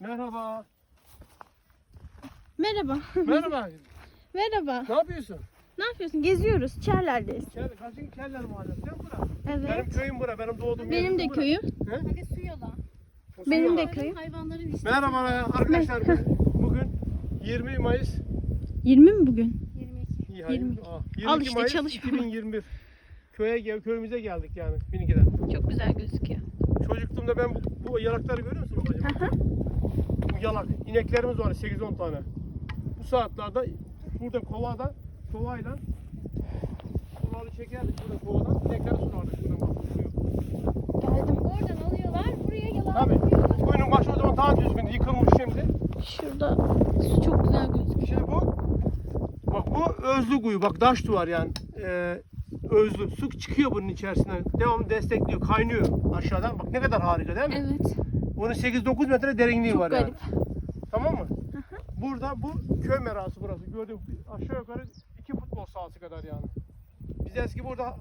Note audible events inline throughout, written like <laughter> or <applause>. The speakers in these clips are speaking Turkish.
Merhaba. Merhaba. Merhaba. <laughs> Merhaba. ne yapıyorsun? Ne yapıyorsun? Geziyoruz. Çerler'deyiz. Kel, kaçın Keller Mahallesi bura? Benim Evet. köyüm bura. Benim doğduğum Benim yer de bura. köyüm. He? Hadi su yola. Benim de köyüm. Hayvanların işte Merhaba arkadaşlar. Bugün 20 Mayıs 20 mi bugün? 22. İyi, hayır. 20. Aa, 22 Al işte Mayıs çalışma. 2021. Köye gel, köyümüze geldik yani Finike'den. Çok güzel gözüküyor. Çocukluğumda ben bu, bu yalakları görüyor musun babacığım? Bu yalak. İneklerimiz var 8-10 tane. Bu saatlerde burada kovada kovayla suları çekerdik burada kovadan. İnekleri sulardık şuradan bak. Geldim. Oradan alıyorlar buraya yalan Tabii. Kuyunun başı o zaman daha düzgün yıkılmış şimdi. Şurada su çok güzel gözüküyor. Şimdi bu bak bu özlü kuyu bak taş duvar yani Ee, özlü su çıkıyor bunun içerisinden devamlı destekliyor kaynıyor aşağıdan bak ne kadar harika değil mi? Evet. Bunun 8-9 metre derinliği Çok var garip. yani. Tamam mı? Burada bu köy merası burası. Gördük aşağı yukarı iki futbol sahası kadar yani. Biz eski burada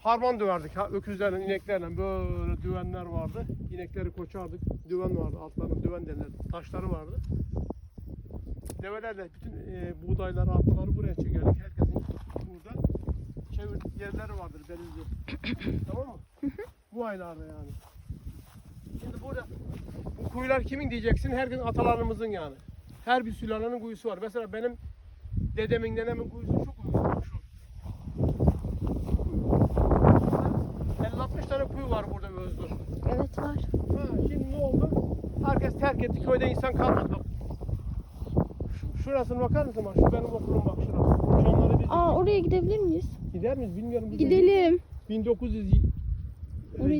harman döverdik. Ha, öküzlerle, ineklerle böyle düvenler vardı. İnekleri koçardık. Düven vardı. Altlarında düven derler. Taşları vardı. Develerle bütün e, buğdayları, arpaları buraya çekerdik. Herkesin burada çevir yerleri vardır denizli. <coughs> tamam mı? Bu aylarda yani. Şimdi burada bu kuyular kimin diyeceksin? Her gün atalarımızın yani. Her bir sülalenin kuyusu var. Mesela benim dedemin, nenemin kuyusu şu kuyu. Şu. Şu kuyu. 50-60 tane kuyu var burada Özlü. Evet var. Ha, şimdi ne oldu? Herkes terk etti. Köyde insan kalmadı. Bak. Şu- Şurasına bakar mısın? Bak, şu benim okulum bak şurası. Uçanları biz Aa oraya gidebilir miyiz? Gider miyiz bilmiyorum. Gidelim. 1975 Oraya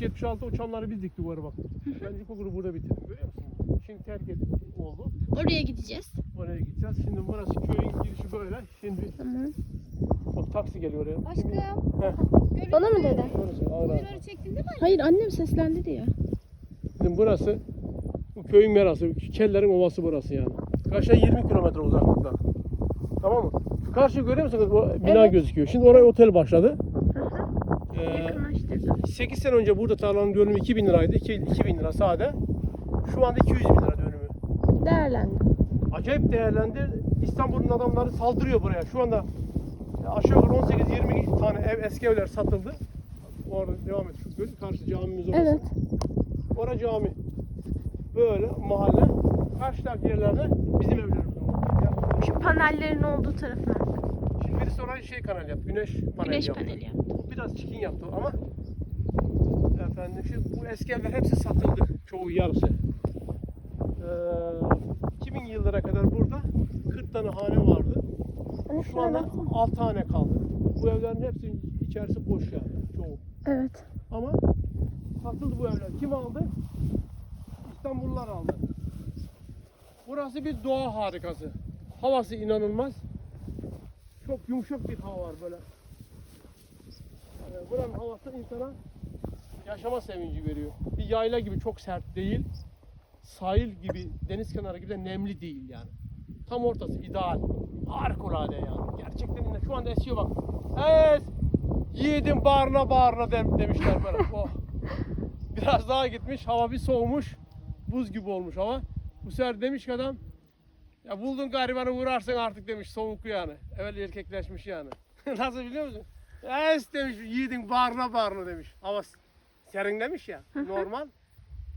76 uçanları biz diktik bu ara bak. Ben ilkokulu burada bitirdim görüyor musun? Şimdi terk edildi oldu. Oraya gideceğiz. Oraya gideceğiz. Şimdi burası köyün girişi böyle. Şimdi Tamam. bak taksi geliyor oraya. Aşkım. Heh. Görün Bana mı ağır. Kuyuları çektin değil mi? Hayır annem seslendi diyor. Şimdi burası bu köyün merası. Kellerin ovası burası yani. Karşıya 20 kilometre uzaklıkta. Tamam mı? Şu karşıyı görüyor musunuz? Bu bina Evet. gözüküyor. Şimdi oraya otel başladı. Ee, Yakınlaştırdım. 8 sene önce burada tarlanın dönümü 2000 liraydı. 2 2000 lira sade. Şu anda 200 bin lira dönümü. Değerlendi. Acayip değerlendi. İstanbul'un adamları saldırıyor buraya. Şu anda aşağı yukarı 18-20 tane ev, eski evler satıldı. Orada devam et. Şu göl- karşı camimiz orası. Evet. Orası cami. Böyle mahalle. Karşıdaki yerlerde bizim evlerimiz Şu panellerin olduğu tarafına. Birisi oraya şey kanal yaptı. Güneş paneli Güneş yaptı. paneli yaptı. Bu biraz çikin yaptı ama efendim şimdi bu eski evler hepsi satıldı. Çoğu yarısı. Ee, 2000 yıllara kadar burada 40 tane hane vardı. Şu anda 6 tane kaldı. Bu evlerin hepsi içerisi boş yani çoğu. Evet. Ama satıldı bu evler. Kim aldı? İstanbullular aldı. Burası bir doğa harikası. Havası inanılmaz. Çok yumuşak bir hava var böyle. Yani buranın havası insana yaşama sevinci veriyor. Bir yayla gibi çok sert değil. Sahil gibi, deniz kenarı gibi de nemli değil yani. Tam ortası ideal. Harikulade yani. Gerçekten yine şu anda esiyor bak. Es! Yiğidin bağrına bağrına dem- demişler böyle. <laughs> Oh. Biraz daha gitmiş, hava bir soğumuş. Buz gibi olmuş hava. Bu sefer demiş ki adam, ya buldun garibanı vurarsın artık demiş soğuk yani. Evet erkekleşmiş yani. <laughs> Nasıl biliyor musun? Es demiş yiğidin bağrına bağrına demiş. Hava serinlemiş ya normal.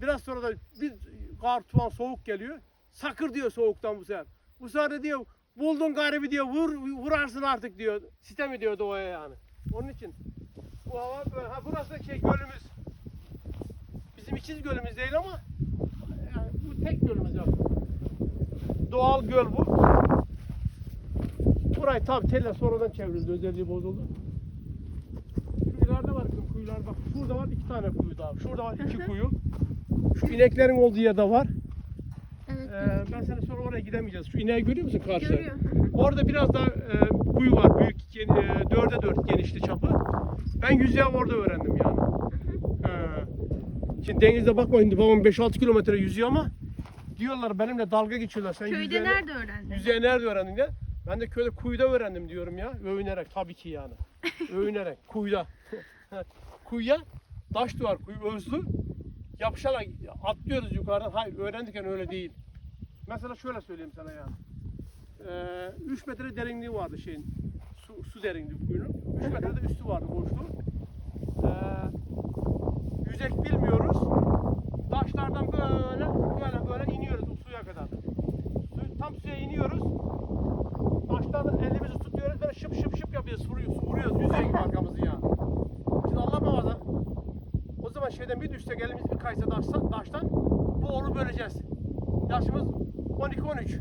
Biraz sonra da bir kar tuvan soğuk geliyor. Sakır diyor soğuktan bu sefer. Bu sefer de diyor buldun garibi diyor vur vurarsın artık diyor. Sitem ediyor doğaya yani. Onun için bu hava böyle. Ha burası da şey gölümüz. Bizim ikiz gölümüz değil ama yani bu tek gölümüz yok. Doğal göl bu. Burayı tabi telle sonradan çevrildi. Özelliği bozuldu. Şu ileride var kızım kuyular. Bak şurada var iki tane kuyu daha. Şurada var iki kuyu. Şu ineklerin olduğu yerde var. Evet. Ee, ben sana sonra oraya gidemeyeceğiz. Şu ineği görüyor musun karşıda? Görüyor. <laughs> Orada biraz daha e, kuyu var. Büyük e, dörde dört genişli çapı. Ben yüzüğü orada öğrendim yani. Ee, şimdi denizde bakmayın babam 5-6 kilometre yüzüyor ama diyorlar benimle dalga geçiyorlar. Sen Köyde yüzüğü- nerede öğrendin? Yüzüğü nerede öğrendin diye. Ben de köyde kuyuda öğrendim diyorum ya. Övünerek tabii ki yani. <laughs> Övünerek kuyuda. <laughs> Kuyuya taş duvar kuyu özlü. yapışarak atlıyoruz yukarıdan. Hayır öğrenirken öyle değil. Mesela şöyle söyleyeyim sana yani. Ee, 3 metre derinliği vardı şeyin. Su, su derinliği kuyunun. 3 metrede üstü vardı boşluğu. Ee, yüzek bilmiyoruz. Taşlardan böyle böyle böyle iniyoruz suya kadar. Tam suya iniyoruz. Taşlardan elimizi tutuyoruz böyle şıp şıp şıp yapıyoruz. Vuruyoruz, vuruyoruz yüzeye gibi arkamızı ya. Şimdi Allah muhafaza. O zaman şeyden bir düşsek elimiz bir kaysa taştan, taştan bu onu böleceğiz. Yaşımız 12-13.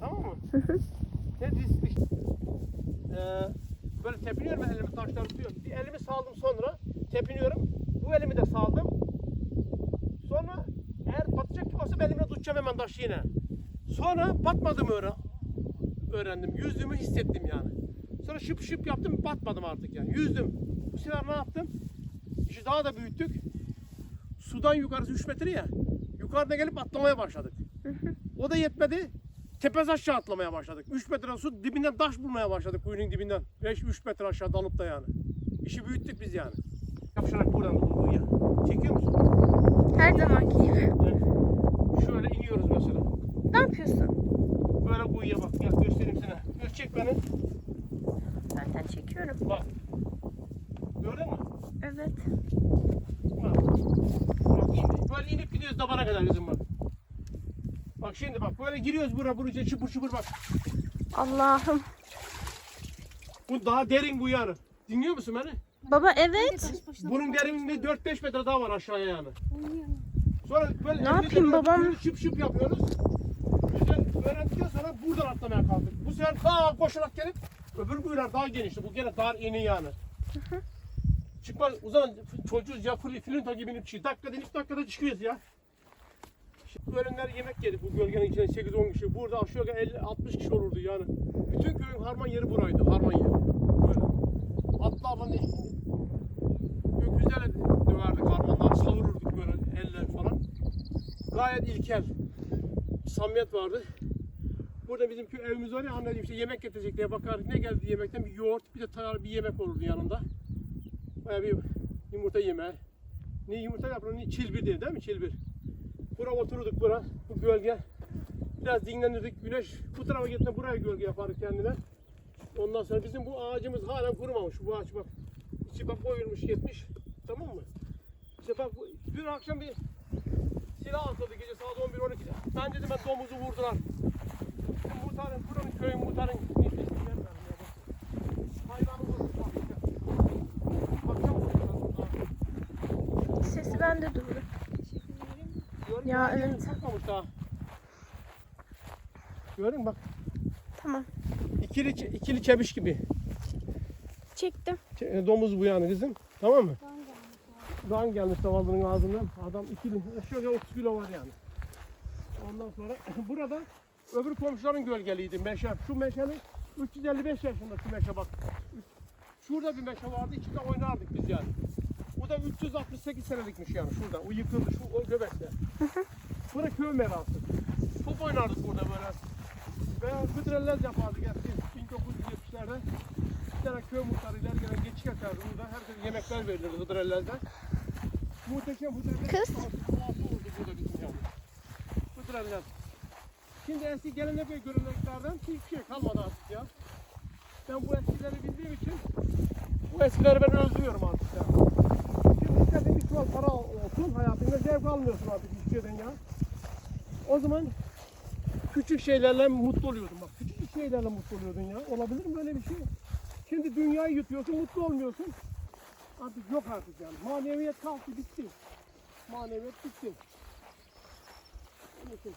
Tamam mı? ne riskli. Ee, böyle tepiniyorum elimi taştan tutuyorum. Bir elimi saldım sonra tepiniyorum. Bu elimi de saldım. Sonra eğer batacak gibi olsa ben elimle taşı yine. Sonra batmadım öyle öğrendim. Yüzdüğümü hissettim yani. Sonra şıp şıp yaptım batmadım artık yani. Yüzdüm. Bu sefer ne yaptım? İşi daha da büyüttük. Sudan yukarısı 3 metre ya. Yukarıda gelip atlamaya başladık. O da yetmedi. Tepez aşağı atlamaya başladık. 3 metre su dibinden taş bulmaya başladık kuyunun dibinden. 5-3 metre aşağı dalıp da yani. İşi büyüttük biz yani. Yapışarak buradan bulduğu ya. Çekiyor musun? Her zamanki gibi. Şöyle iniyoruz mesela. Ne yapıyorsun? Böyle kuyuya bak. Gel göstereyim sana. Göz çek beni. Zaten çekiyorum. Bak. Gördün mü? Evet. Bak. Bak in- böyle inip gidiyoruz dabana kadar kızım bak. Bak şimdi bak böyle giriyoruz buraya buraya çıpır çıpır bak. Allah'ım. Bu daha derin bu yani. Dinliyor musun beni? Baba evet. Bunun derinliği 4-5 metre daha var aşağıya yani. Sonra böyle Ne yapayım babam? Şıp şıp yapıyoruz. Güzel öğrendikten sonra buradan atlamaya kaldık. Bu sefer daha koşarak gelip öbür kuyular daha genişti. Bu gene dar eni yani. Çıkmaz. O zaman çocuğuz ya fil, filinta gibi inip çıkıyor. Dakikada inip dakikada çıkıyoruz ya. Şimdi öğlenler yemek yedik bu gölgenin içinde 8-10 kişi. Burada aşağı yukarı 50-60 kişi olurdu yani. Bütün köyün harman yeri buraydı. Harman yeri. Böyle. Atlarla ne? Gökyüzüne döverdik harmanları savururduk böyle elle. Gayet ilkel. Samimiyet vardı. Burada bizim evimiz var ya anneciğim işte yemek getirecek diye bakardık. Ne geldi yemekten? Bir yoğurt bir de tayar bir yemek olurdu yanında. Baya bir yumurta yemeği. Ne yumurta yaprağı ne çilbir diye değil mi çilbir? Buraya oturduk bura. Bu gölge. Biraz dinlenirdik. Güneş bu tarafa gittiğinde buraya gölge yapardık kendine. Ondan sonra bizim bu ağacımız halen kurumamış. Bu ağaç bak. İçi bak oyulmuş gitmiş. Tamam mı? İşte bak dün akşam bir silah atıldı gece saat 11-12'de. Ben dedim ben domuzu vurdular. Bizim muhtarın, buranın köyün muhtarın ben ya. Hayvanı. Akşam vurdular. Sesi bende duyuyor. Gördün mü? Ya, evet. Daha. Gördün mü bak. Tamam. İkili, ikili çebiş gibi. Çektim. Ç- Domuz bu yani kızım. Tamam mı? Dan gelmiş davallının ağzından. Adam ikili. Aşağı yukarı 30 kilo var yani. Ondan sonra <clears throat> burada öbür komşuların gölgeliydi meşe. Şu meşenin 355 yaşında şu meşe bak. Şurada bir meşe vardı. içinde oynardık biz yani. Bu da 368 senelikmiş yani şurada. O yıkıldı şu o göbekte. Bura köy merası. Top oynardık burada böyle. Veya hıdrellez yapardık eski 1970'lerde. Bir tane köy muhtarıyla gene geçik atardı burada. Herkese yemekler verilirdi hıdrellezden. Muhteşem. Kız. Hıdrellez. Şimdi eski gelenek ve göreneklerden hiçbir şey kalmadı artık ya. Ben bu eskileri bildiğim için bu eskileri ben özlüyorum artık ya. Şimdi istediğin bir çuval para olsun hayatında zevk almıyorsun artık hiçbir şeyden ya. O zaman küçük şeylerle mutlu oluyordun bak. Küçük şeylerle mutlu oluyordun ya. Olabilir mi böyle bir şey? Şimdi dünyayı yutuyorsun, mutlu olmuyorsun. Artık yok artık yani. Maneviyat kalktı, bitti. Maneviyat bitti. İçin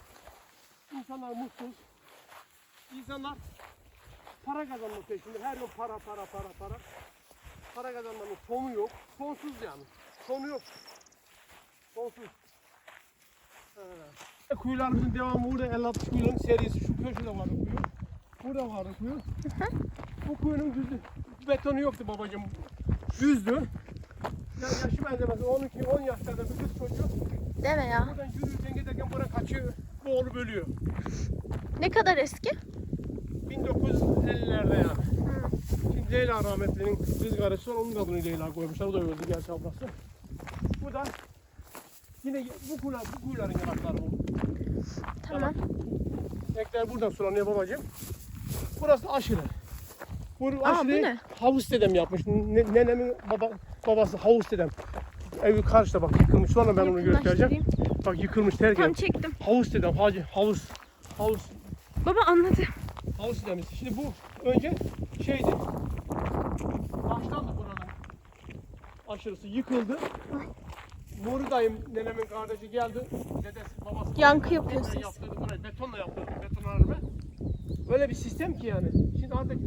İnsanlar mutsuz. İnsanlar para kazanmak peşinde. Her gün para, para, para, para. Para kazanmanın sonu yok. Sonsuz yani. Sonu yok. Sonsuz. Ee, Kuyularımızın devamı burada 50-60 kuyunun serisi. Şu köşede vardı kuyu. Burada vardı kuyu. Bu kuyunun düzü. Betonu yoktu babacığım. Düzdü. Ya yaşı benzemez. 12 10 yaşlarda bir kız çocuğu. Deme ya. Buradan yürürken giderken buraya kaçıyor. Boğulu bölüyor. Ne kadar eski? 1950'lerde yani. Şimdi Leyla rahmetlinin kız karısı var. Onun adını Leyla koymuşlar. O da öldü gerçi ablası. Bu da Yine bu kuyular, bu kuyuların yanakları bu. Tamam. Tekrar buradan sulanıyor babacığım. Burası aşırı. Bu bu aşırıyı ne? havuz dedem yapmış. Ne- nenemin baba, babası havuz dedem. Evi karşıda bak yıkılmış. Sonra ben onu göstereceğim. Bak yıkılmış terk Tam çektim. Havuz dedem. Hacı havuz. Havuz. Baba anladım. Havuz dedemiz. Şimdi bu önce şeydi. Taştan da buranın aşırısı yıkıldı. Nuri dayım nenemin kardeşi geldi. Dedesi babası. Yankı yapıyor Betonla ses. yaptırdı burayı. Betonla yaptırdı. Beton harbi. Öyle bir sistem ki yani. Şimdi artık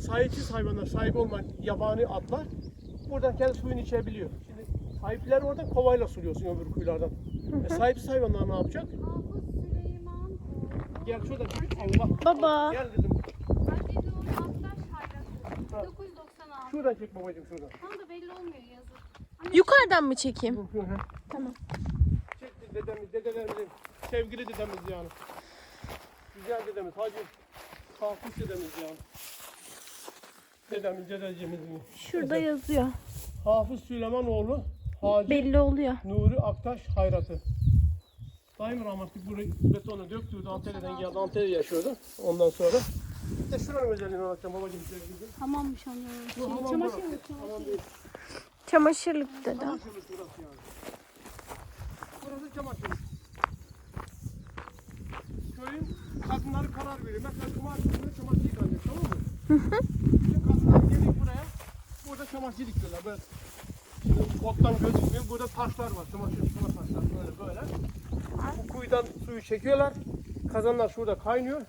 sahipsiz hayvanlar, sahip olmayan yabani atlar buradan kendi suyunu içebiliyor. Şimdi sahipler oradan kovayla suluyorsun öbür kuyulardan. E, <laughs> sahipsiz hayvanlar ne yapacak? Gel şurada Allah. Baba. Gel. 1996. Şuradan çek babacığım şuradan. Tam da belli olmuyor yazı. Yukarıdan mı çekeyim? Tamam. Çek dedemiz, dedelerimizin sevgili dedemiz yani. Güzel dedemiz, hacı. Hafız dedemiz yani. Dedemiz, dedeciğimizin. Şurada yazıyor. Hafız Süleymanoğlu, Hacı Belli oluyor. Nuri Aktaş Hayratı. Daim rahmetli burayı betonu döktüydü. Antalya'dan geldi. Antalya'da yaşıyordu. Ondan sonra. Bir de şuranın özelliğini anlatacağım babacığım. Tamammış anlıyorum. Bu hamam burası. Hamam değil. Çamaşırlık dedi. Çamaşırlık burası yani. Burası çamaşırlık. Köyün kadınları karar veriyor. Mesela cumartesi günü çamaşır yıkanacak tamam mı? Bütün kadınlar geliyor buraya. Burada çamaşır yıkıyorlar. Böyle Şimdi ottan gözükmüyor. Burada taşlar var. Çamaşır yıkama taşlar. Böyle böyle. Bu kuyudan suyu çekiyorlar. Kazanlar şurada kaynıyor.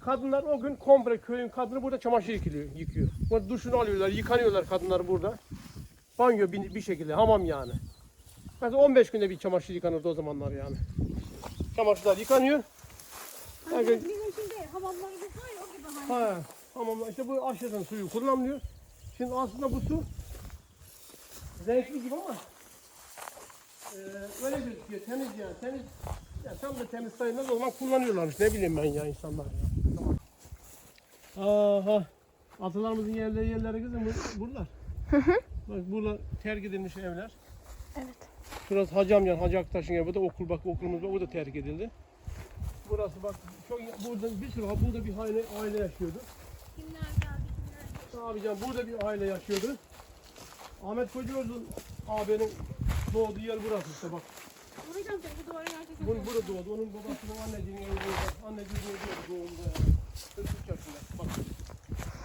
Kadınlar o gün komple köyün kadını burada çamaşır yıkıyor. yıkıyor. Burada duşunu alıyorlar, yıkanıyorlar kadınlar burada. Banyo bir, bir şekilde, hamam yani. Mesela 15 günde bir çamaşır yıkanırdı o zamanlar yani. Çamaşırlar yıkanıyor. Her gün, var ya o gibi hani. ha, hamamlar işte bu aşağıdan suyu kullanılıyor. Şimdi aslında bu su renkli gibi ama e, öyle gözüküyor. Temiz yani. Temiz. Ya tam da temiz sayılmaz o zaman kullanıyorlarmış. Ne bileyim ben ya insanlar ya. Tamam. Aha. Atalarımızın yerleri yerleri kızım bu- buralar. Bak buralar terk edilmiş evler. Evet. Şurası Hacı amcan, Hacı Aktaş'ın evi. Bu da okul bak okulumuz var. O da terk edildi. Burası bak çok burada bir sürü burada bir aile, aile yaşıyordu. Kimler geldi kimler burada bir aile yaşıyordu. Ahmet Kocaoğlu'nun abinin doğduğu yer burası işte bak. Vuracağım seni bu duvara gerçekten. Bu, burada doğdu. Onun babasının anneciğinin evi burada. Anneciği burada doğumda yani. 43 yaşında. Bak.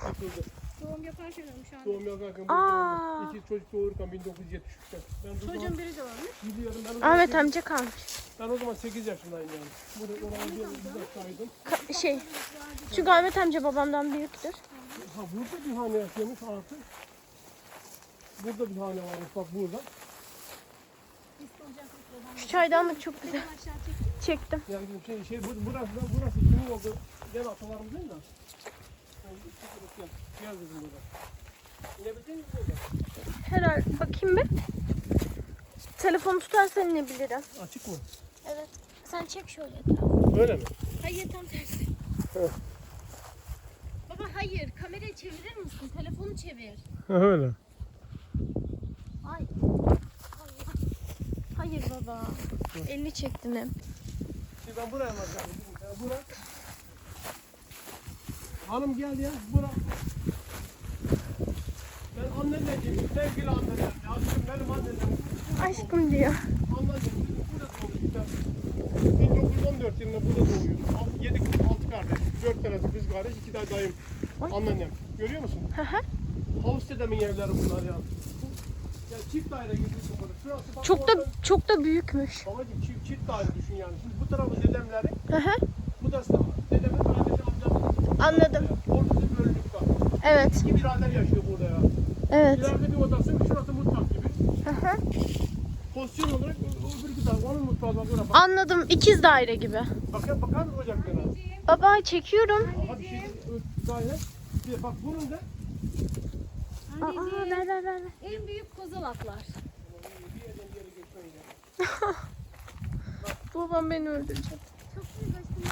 Atıldı. Doğum yaparken ölmüş anne. Doğum yaparken Aa. burada. İki çocuk doğururken 1973'te. Ben o zaman Çocuğun biri de ölmüş. gidiyorum. Ben o zaman, Ahmet amca kalmış. ben o zaman 8 yaşındayım yani. Burada oraya bir dakikaydım. Ka- şey. Çünkü Ahmet amca babamdan büyüktür. Ha burada bir hane yaşıyormuş artı. Burada bir hane varmış bak burada. Şu çaydanlık çok güzel. Aşağı çektim. Yani şey, şey bu- burası burası kimin oldu? Gel atalarımız değil mi? Yani, gel, gel bizim burada. İnebildin mi burada? Herhalde bakayım bir. Telefonu tutarsan inebilirim. Açık mı? Evet. Sen çek şöyle etrafı. Öyle mi? Hayır tam tersi. Baba hayır kamerayı çevirir misin? Telefonu çevir. Öyle. Ay. Hayır baba. Elini çektin hep. Şimdi ben buraya bakacağım. Bura. Hanım gel ya. Bura. Anneciğim, sevgili anneler. Aşkım benim annelerim. Aşkım diyor. Anladım. Burada doğmuş. 1914 yılında burada doğuyor. 7 kız, 6 kardeş. 4 tanesi kız kardeş, 2 tane dayım. Anneannem. Görüyor musun? Hı hı. Havuz dedemin evleri bunlar ya. Ya çift daire gibi. Şurası bak Çok da oradan- çok da büyükmüş. Babacım çift, çift daire düşün yani. Şimdi bu tarafı dedemleri, Hı hı. bu da dedemin kardeşi amcamın. Anladım. Orada da bir bölümlük var. Evet. İki birader yaşıyor. Evet. İleride bir odası, şurası mutfak gibi. Hı hı. Pozisyon olarak bir iki tane, onun mutfağı bak oraya bak. Anladım. İkiz daire gibi. Bakar, bakar mısın ocaklarına? Baba çekiyorum. Aha bir şey, daire. Bir bak bunun da Aa, Anneciğim. ver ver ver. ver. En büyük kozalaklar. <laughs> Babam beni öldürecek. Çok büyük aşkım.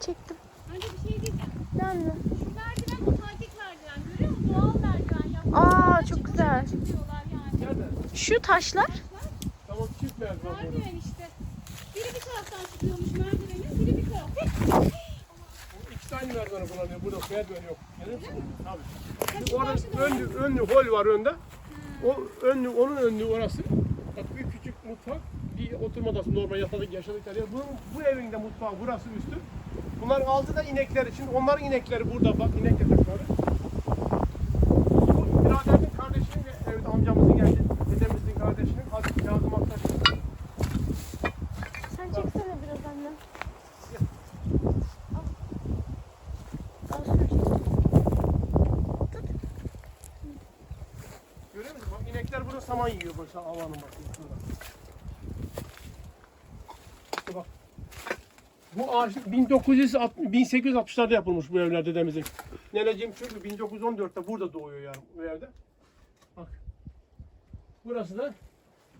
Çektim. Anne bir şey diyeceğim. Ne anne? Şu merdiven otantik merdiven görüyor musun? Doğal merdiven yapmışlar. Aa, çok güzel. Şu taşlar. Tamam çift merdiven burada. Merdiven işte. Biri bir taraftan çıkıyormuş merdivenin, biri bir taraftan. İkisi aynı merdiveni kullanıyor. Burada merdiven yok. Tabii. Kapı Orada önlü, önlü hol var önde. O önlü, onun önlü orası. Bak bir küçük mutfak, bir oturma odası normal yatak yaşadıkları yer. Bu, bu evin de mutfağı burası üstü. Bunların altı da inekleri. Şimdi onların inekleri burada bak inek yatakları. Bu biraderin kardeşinin de evet amcamızın geldi. Dedemizin kardeşinin adı Kazım Aktaş. Sen çeksene biraz anne. Al. Al şunu çek. Görüyor musun? Bak saman yiyor böyle alanın bak. Bu ağaç 1960, 1860'larda yapılmış bu evler dedemizin. Neneciğim çünkü 1914'te burada doğuyor yani bu evde. Bak. Burası da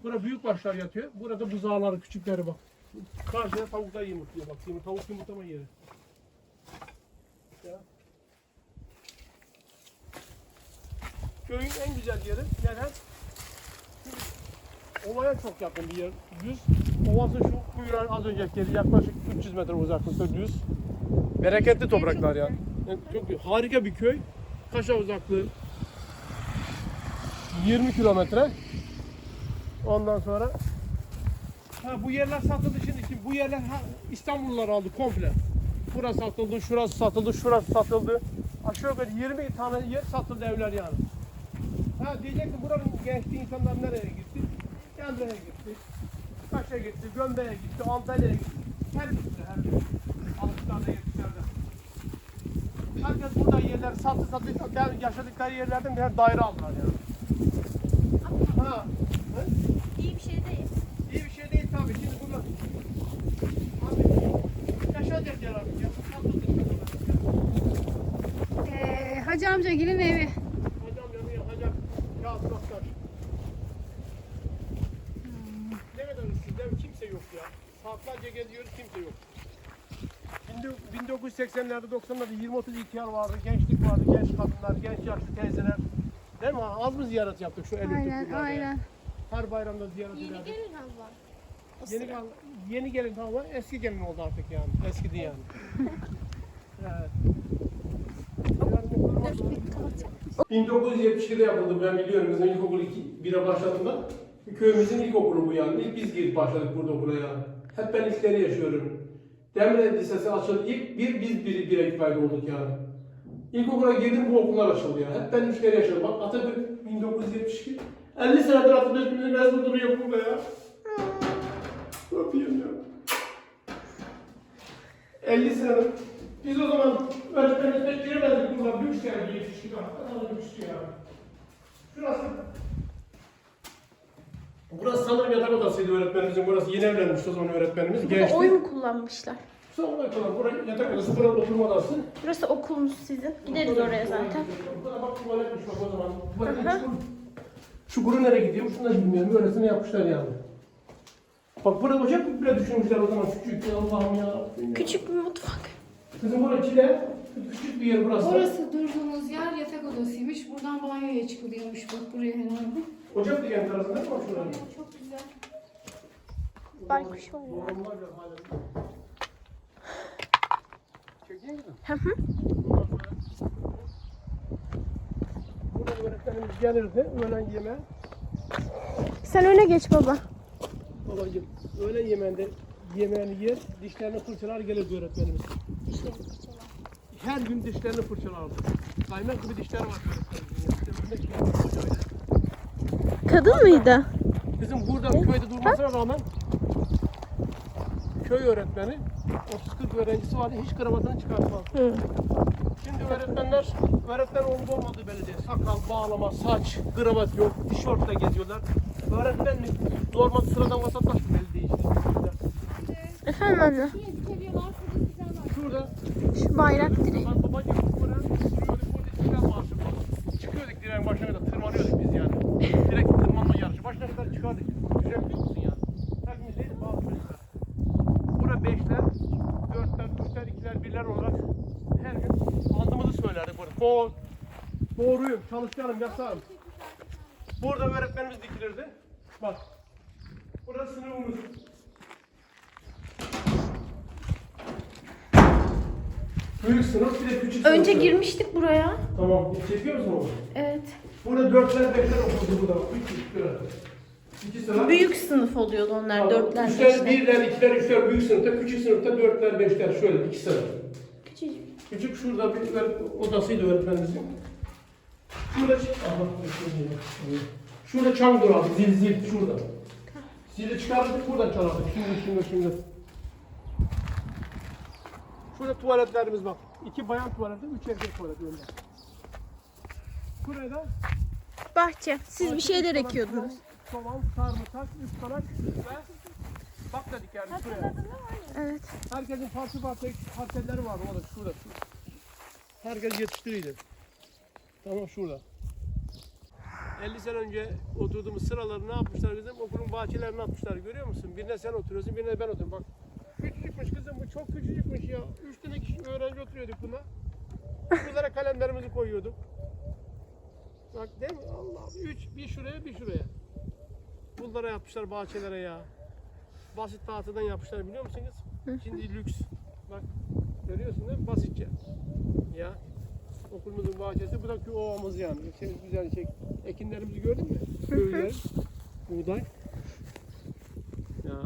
Burada büyük başlar yatıyor. Burada buzağları küçükleri bak. Karşıda tavuklar yumurtluyor bak. Yumurt, tavuk yumurtlama yeri. Ya. Köyün en güzel yeri neden? Ovaya çok yakın bir yer. Düz. Ovası şu kuyular az önceki yeri yaklaşık 300 metre uzaklıkta düz. Bereketli topraklar yani. Yani Çok harika bir köy. Kaşa uzaklığı 20 kilometre. Ondan sonra ha, bu yerler satıldı şimdi. şimdi bu yerler ha, İstanbullular aldı komple. Burası satıldı, şurası satıldı, şurası satıldı. Aşağı yukarı 20 tane yer satıldı evler yani. Ha diyecek ki buranın gençliği insanlar nereye gitti? Kendine gitti. Kaş'a gitti, Gömbe'ye gitti, Antalya'ya gitti. Her gitti her gitti. Alıklarda yetişlerde. Herkes burada yerler sattı sattı. Yani yaşadıkları yerlerden birer daire aldılar yani. Ha. He? İyi bir şey değil. İyi bir şey değil tabii. Şimdi burada abi yaşayacak yer artık ya. Satıldı. Ee, Hacı amca gelin evi. 80'lerde 90'larda 20-30 ihtiyar vardı. Gençlik vardı. Genç kadınlar, genç yaşlı teyzeler. Değil mi? Az mı ziyaret yaptık şu el Aynen aynen. Her bayramda ziyaret Yeni ederdik. gelin abla. Yeni, sıra. yeni gelin ama eski gelin oldu artık yani. Eskidi yani. <laughs> evet. 1977'de yapıldı ben biliyorum bizim ilkokul 1'e başladığında. Köyümüzün ilkokulu bu yani. İlk biz girip başladık burada buraya. Hep ben ilkleri yaşıyorum. Demre Lisesi açıldı. İlk bir biz bir, bir ekibayda olduk yani. İlkokula girdim bu okullar açıldı yani. Hep ben ilkleri yaşıyorum. Bak Atatürk 1972. 50 senedir Atatürk'ümüzün mezunu duruyor burada ya. Yapayım ya? 50 senedir. Biz o zaman öğretmenimiz pek giremezdik buradan. Büyük sene yetiştik. Adamın büyüksü ya. Burası sanırım yatak odasıydı öğretmenimizin. Burası yeni evlenmiş o zaman öğretmenimiz. Burada Gençti. oy mu kullanmışlar? Sonra kalan burası yatak odası, burası oturma odası. Burası okulunuz sizin. Gideriz oraya zaten. Burada bak tuvaletmiş bak o zaman. Hı. çukuru. Çukuru nereye gidiyor? Şunu da bilmiyorum. Öylesine yapmışlar yani. Bak burada ocak bile düşünmüşler o zaman küçük. ya Allah'ım ya. Küçük bir mutfak. Kızım burası çile. Küçük bir yer burası. Orası durduğunuz yer yatak odasıymış. Buradan banyoya çıkılıyormuş bak buraya herhalde. Ocak da kendi arasında mı şurada? Çok güzel. Baykuş var ya. Çekeyim mi? Hı hı. Ondan sonra Burada öğretmenimiz gelirdi öğlen yemeğe. Sen öne geç baba. Babacığım öğlen yemeğinde yemeğini yer, dişlerini fırçalar gelirdi öğretmenimiz. Her gün dişlerini fırçalardı. Kaymak gibi dişleri var öğretmenimizin. ya. İşte örnek bir hocaydı. Kadın mıydı? Bizim burada köyde durmasına rağmen köy öğretmeni 30-40 öğrencisi vardı hiç kravatını çıkartmaz. Hı. Şimdi öğretmenler öğretmen olup olmadığı belli değil. Sakal, bağlama, saç, kravat yok, tişörtle geziyorlar. Öğretmen mi? Normal sıradan vatandaş mı belli değil işte. Efendim anne. Şurada Şu bayrak direği. Babacığım buraya sürüyorduk burada istiklal marşı. Çıkıyorduk direğin başına kadar tırmanıyorduk biz yani. Direkt tırmanma yarışı. Başına kadar çıkardık. Düşünebiliyor musun yani? Hepimiz değil bazı çocuklar. Burada beşler, dörtler, üçler, ikiler, birler olarak her gün andımızı söylerdik burada. Doğru, doğruyum, çalışkanım, yasağım. Burada öğretmenimiz dikilirdi. Bak. Burası sınıfımız. Büyük sınıf bir de küçük sınıf. Önce girmiştik buraya. Tamam. Çekiyor musun onu? Evet. Burada dörtler beşler okurdu burada. Üç üç sıra. İki sıra. Büyük sınıf oluyordu onlar. Tamam. Dörtler, Üçler, beşler. birler, ikiler, üçler büyük sınıfta, küçük sınıfta dörtler, beşler şöyle iki sıra. Küçücük. Küçük şurada bir odasıydı öğretmenimizin. Şurada şurada. Çan durardı, zil zil şurada. Zili çıkardık buradan çalardık. Şimdi şimdi şimdi. Şurada tuvaletlerimiz bak. İki bayan tuvaleti, üç erkek tuvaleti önde. Buraya da Bahçe. Siz bir şeyler ekiyordunuz. Soğan, sarımsak, kanat ve bak dedik yani şuraya. Evet. Herkesin farklı farklı parselleri vardı orada şurada. şurada. Herkes yetiştiriydi. Tamam şurada. 50 sene önce oturduğumuz sıraları ne yapmışlar bizim? Okulun bahçelerini atmışlar görüyor musun? Birine sen oturuyorsun, birine ben oturuyorum. Bak küçücükmüş kızım bu çok küçücükmüş ya. Üç tane kişi öğrenci oturuyorduk buna. Bunlara kalemlerimizi koyuyorduk. Bak değil mi? Allah üç bir şuraya bir şuraya. Bunlara yapmışlar bahçelere ya. Basit tahtadan yapmışlar biliyor musunuz? Şimdi lüks. Bak görüyorsun değil mi? Basitçe. Ya. Okulumuzun bahçesi. Bu da ovamız yani. Şey, güzel şey. Ekinlerimizi gördün mü? Köyler. Buğday. Ya